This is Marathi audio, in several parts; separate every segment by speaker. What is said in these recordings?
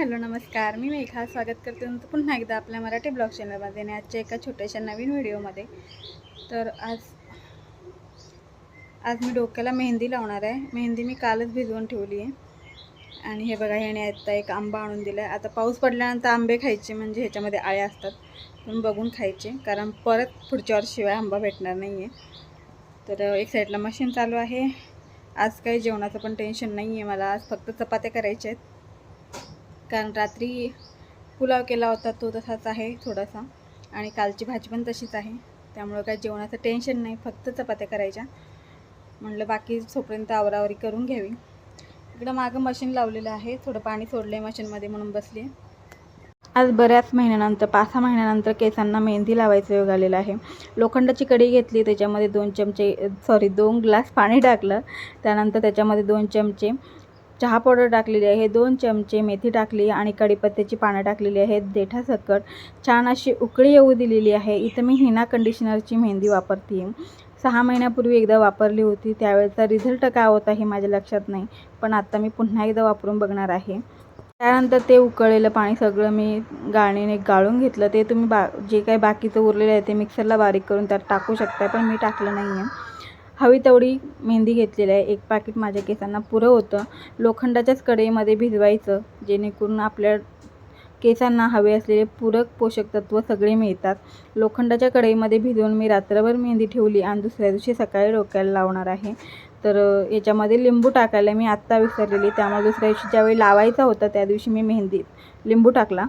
Speaker 1: हॅलो नमस्कार. मी मेघा. स्वागत करते तुमचं पुन्हा एकदा आपल्या मराठी ब्लॉग चॅनलमध्ये आणि आजच्या एका छोट्याशा नवीन व्हिडिओमध्ये. तर आज आज मी डोक्याला मेहंदी लावणार आहे. मेहंदी मी कालच भिजवून ठेवली आहे. आणि हे बघा ह्याने आता एक आंबा आणून दिला आहे आता पाऊस पडल्यानंतर आंबे खायचे म्हणजे ह्याच्यामध्ये आळे असतात. पण बघून खायचे कारण परत पुढच्या वर्षीशिवाय आंबा भेटणार नाही आहे तर एक साईडला मशीन चालू आहे. आज काही जेवणाचं पण टेन्शन नाही आहे मला. आज फक्त चपात्या करायच्या आहेत. कारण रात्री पुलाव केला होता तो तसाच आहे थोडासा. आणि कालची भाजी पण तशीच आहे. त्यामुळं काय जेवणाचं टेन्शन नाही फक्त चपात्या करायच्या. म्हणलं बाकी तोपर्यंत आवरावरी करून घ्यावी. इकडं मागं मशीन लावलेलं आहे. थोडं पाणी सोडलं आहे मशीनमध्ये म्हणून बसली आज बऱ्याच महिन्यानंतर पाच सहा महिन्यानंतर केसांना मेहंदी लावायचा योग आलेला आहे. लोखंडाची कढी घेतली त्याच्यामध्ये दोन चमचे सॉरी दोन ग्लास पाणी टाकलं. त्यानंतर त्याच्यामध्ये दोन चमचे चहा पावडर टाकलेली आहे दोन चमचे मेथी टाकली आणि कढीपत्त्याची पानं टाकलेली आहेत. देठासकट छान अशी उकळी येऊ दिलेली आहे. इथं मी हिना कंडिशनरची मेहंदी वापरते. सहा महिन्यापूर्वी एकदा वापरली होती. त्यावेळेचा रिझल्ट काय होता हे माझ्या लक्षात नाही पण आत्ता मी पुन्हा एकदा वापरून बघणार आहे. त्यानंतर ते उकळलेलं पाणी सगळं मी गाळणीने गाळून घेतलं. ते तुम्ही बा जे काही बाकीचं उरलेलं आहे ते मिक्सरला बारीक करून त्यात टाकू शकता पण मी टाकलं नाही आहे हवी तेवढी मेहंदी घेतलेली आहे. एक पाकिट माझ्या केसांना पुरं होतं. लोखंडाच्याच कढईमध्ये भिजवायचं जेणेकरून आपल्या केसांना हवे असलेले पूरक पोषक तत्व सगळे मिळतात. लोखंडाच्या कढईमध्ये भिजवून मी रात्रभर मेहंदी ठेवली आणि दुसऱ्या दिवशी सकाळी डोक्याला लावणार आहे. तर याच्यामध्ये लिंबू टाकायला मी आत्ता विसरलेली. त्यामुळे दुसऱ्या दिवशी ज्यावेळी लावायचा होता त्या दिवशी मी मेहंदी लिंबू टाकला.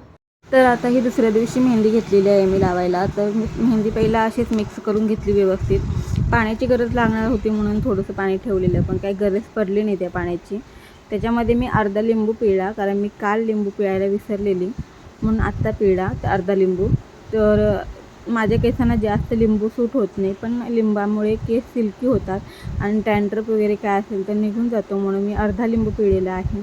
Speaker 1: तर आता ही दुसऱ्या दिवशी मेहंदी घेतलेली आहे मी लावायला. तर मी मेहंदी पहिला अशीच मिक्स करून घेतली व्यवस्थित. पाण्याची गरज लागणार होती म्हणून थोडंसं पाणी ठेवलेलं पण काही गरज पडली नाही त्या पाण्याची. त्याच्यामध्ये मी अर्धा लिंबू पिळला कारण मी काल लिंबू पिळायला विसरलेली. म्हणून आत्ता पिळा तर अर्धा लिंबू. तर माझ्या केसांना जास्त लिंबू सूट होत नाही पण लिंबामुळे केस सिल्की होतात आणि टँड्रप वगैरे काय असेल तर निघून जातो म्हणून मी अर्धा लिंबू पिळलेला आहे.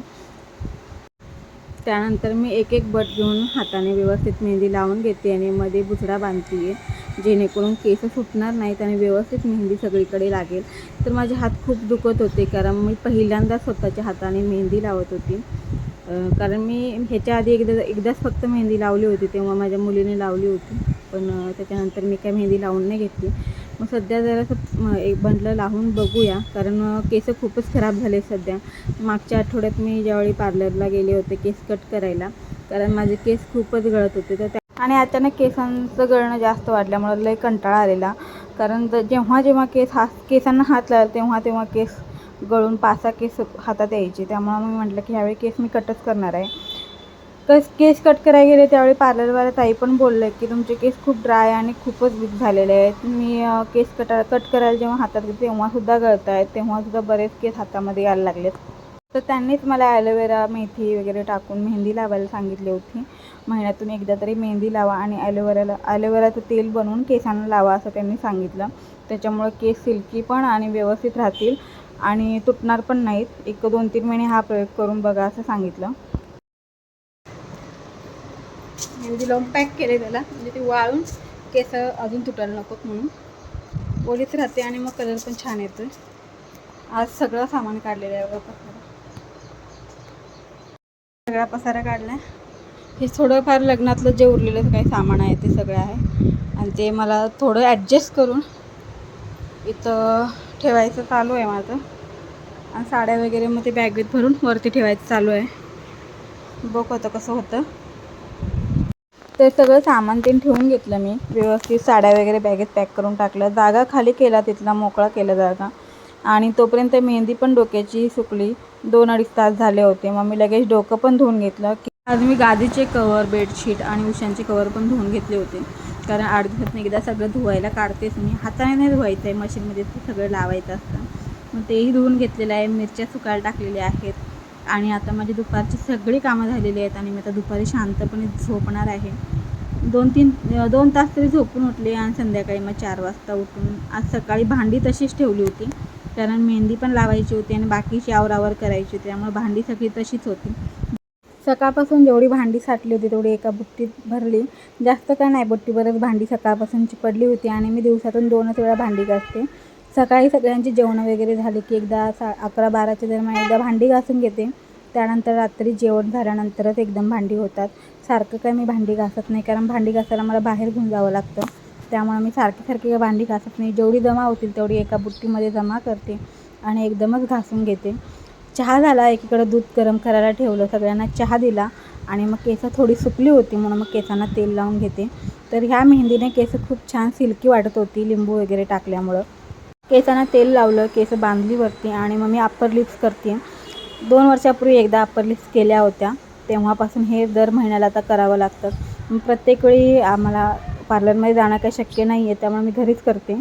Speaker 1: त्यानंतर मी एक एक बट घेऊन हाताने व्यवस्थित मेहंदी लावून घेते आणि मध्ये बुचडा बांधते आहे जेणेकरून केस सुटणार नाहीत आणि व्यवस्थित मेहंदी सगळीकडे लागेल. तर माझे हात खूप दुखत होते कारण मी पहिल्यांदा स्वतःच्या हाताने मेहंदी लावत होती. कारण मी ह्याच्या आधी एकदा एकदाच फक्त मेहंदी लावली होती तेव्हा माझ्या मुलीने लावली होती. पण त्याच्यानंतर मी काय मेहंदी लावून नाही घेतली. मग सध्या जरासं एक बंडलं लावून बघूया. कारण केस खूपच खराब झाले सध्या. मागच्या आठवड्यात मी ज्यावेळी पार्लरला गेले होते केस कट करायला कारण माझे केस खूपच गळत होते. तर त्या आणि अचानक केसांचं गळणं जास्त वाढल्यामुळं लय कंटाळा आलेला. कारण जेव्हा जेव्हा केस हात केसांना हात लावला तेव्हा तेव्हा केस गळून पाच सहा केस हातात यायचे. त्यामुळं मी म्हटलं की ह्यावेळी केस मी कटच करणार आहे. कस केस कट करायला गेले त्यावेळी पार्लरवाल्या ताई पण बोलले की तुमचे केस खूप ड्राय आणि खूपच वीक झालेले आहेत. मी केस कटा कट करायला जेव्हा हातात घेते तेव्हासुद्धा गळत आहेत तेव्हासुद्धा बरेच केस हातामध्ये यायला लागलेत. तर त्यांनीच मला ॲलोवेरा मेथी वगैरे टाकून मेहंदी लावायला सांगितली होती. महिन्यातून एकदा तरी मेहंदी लावा आणि ॲलोवेराला ॲलोवेराचं तेल बनवून केसांना लावा असं त्यांनी सांगितलं. त्याच्यामुळे केस सिल्की पण आणि व्यवस्थित राहतील आणि तुटणार पण नाहीत. एक दोन तीन महिने हा प्रयोग करून बघा असं सांगितलं. मेहंदी लावून पॅक केले त्याला. म्हणजे ते वाळून केस अजून तुटायला नकोत म्हणून. ओलीच राहते आणि मग कलर पण छान येतो आज सगळं सामान काढलेलं आहे बघा. पसारा सगळा पसारा काढला हे थोडंफार लग्नातलं जे उरलेलं काही सामान आहे ते सगळं आहे. आणि ते मला थोडं ॲडजस्ट करून इथं ठेवायचं चालू आहे माझं. आणि साड्या वगैरे मग ते बॅगेत भरून वरती ठेवायचं चालू आहे. बघ होतं कसं होतं. ते सगळं सामान ते ठेवून घेतलं मी. व्यवस्थित साड्या वगैरे बॅगेत पॅक करून टाकलं. जागा खाली केला तिथला मोकळा केला जागा. आणि तोपर्यंत मेहंदी पण डोक्याची सुकली. दोन अडीच तास झाले होते. मग मी लगेच डोकं पण धुवून घेतलं. की आज मी गादीचे कवर बेडशीट आणि उशांचे कवर पण धुवून घेतले होते. कारण आठ दिवसातून एकदा सगळं धुवायला काढतेच मी हाताने नाही धुवायचं आहे मशीनमध्ये ते सगळं लावायचं असतं. मग तेही धुवून घेतलेलं आहे. मिरच्या सुकायला टाकलेल्या आहेत. आणि आता माझी दुपारची सगळी कामं झालेली आहेत आणि मी आता दुपारी शांतपणे झोपणार आहे. दोन तीन दोन तास तरी झोपून उठले आणि संध्याकाळी मग चार वाजता उठून आज सकाळी भांडी तशीच ठेवली होती. कारण मेहंदी पण लावायची होती आणि बाकीची आवरावर करायची होती. त्यामुळे भांडी सगळी तशीच होती. सकाळपासून जेवढी भांडी साठली होती तेवढी एका बुट्टीत भरली. जास्त काय नाही बुट्टीवरच भांडी सकाळपासूनची पडली होती आणि मी दिवसातून दोनच वेळा भांडी घासते. सकाळी सगळ्यांची जेवणं वगैरे झाली की एकदा सा अकरा बाराच्या दरम्यान एकदा भांडी घासून घेते. त्यानंतर रात्री जेवण झाल्यानंतरच एकदम भांडी होतात. सारखं काय मी भांडी घासत नाही कारण भांडी घासायला मला बाहेर घेऊन जावं लागतं. त्यामुळे मी सारखी सारखी भांडी घासत नाही. जेवढी जमा होतील तेवढी एका बुट्टीमध्ये जमा करते आणि एकदमच घासून घेते. चहा झाला एकीकडे दूध गरम करायला ठेवलं सगळ्यांना चहा दिला आणि मग केस थोडी सुकली होती म्हणून मग केसांना तेल लावून घेते. तर ह्या मेहंदीने केस खूप छान सिल्की वाटत होती लिंबू वगैरे टाकल्यामुळं. केसांना तेल लावलं केस बांधली वरती आणि मग मी अप्पर लिप्स करते दोन वर्षापूर्वी एकदा अप्पर लिप्स केल्या होत्या. तेव्हापासून हे दर महिन्याला आता करावं लागतं. प्रत्येक वेळी आम्हाला पार्लरमध्ये जाणं काही शक्य नाही आहे त्यामुळे मी घरीच करते.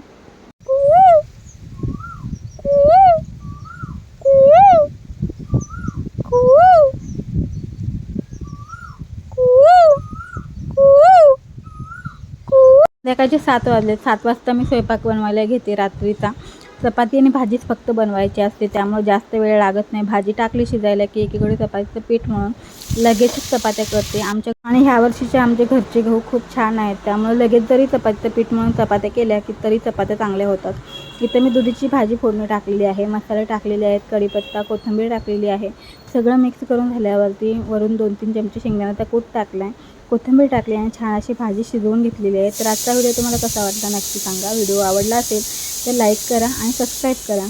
Speaker 1: संध्याकाळचे सात वाजले सात वाजता मी स्वयंपाक बनवायला घेते रात्रीचा. चपाती आणि भाजीच फक्त बनवायची असते. त्यामुळे जास्त वेळ लागत नाही. भाजी टाकली शिजायला की एकीकडे चपातीचं पीठ म्हणून लगेचच चपात्या करते. आमच्या आणि ह्या वर्षीचे आमचे घरचे गहू खूप छान आहेत. त्यामुळे लगेच जरी चपातीचं पीठ म्हणून चपात्या केल्या की तरी चपात्या चांगल्या होतात. इथं मी दुधीची भाजी फोडणी टाकलेली आहे. मसाले टाकलेले आहेत. कढीपत्ता कोथिंबीर टाकलेली आहे. सगळं मिक्स करून झाल्यावरती वरून दोन तीन चमचे शेंगदाण्याचा कूट टाकला आहे कोथिंबीर टाकली आणि छान अशी भाजी शिजवून घेतलेली आहे. तर आजचा व्हिडिओ तुम्हाला कसा वाटला नक्की सांगा. व्हिडिओ आवडला असेल तर लाईक करा आणि सबस्क्राईब करा.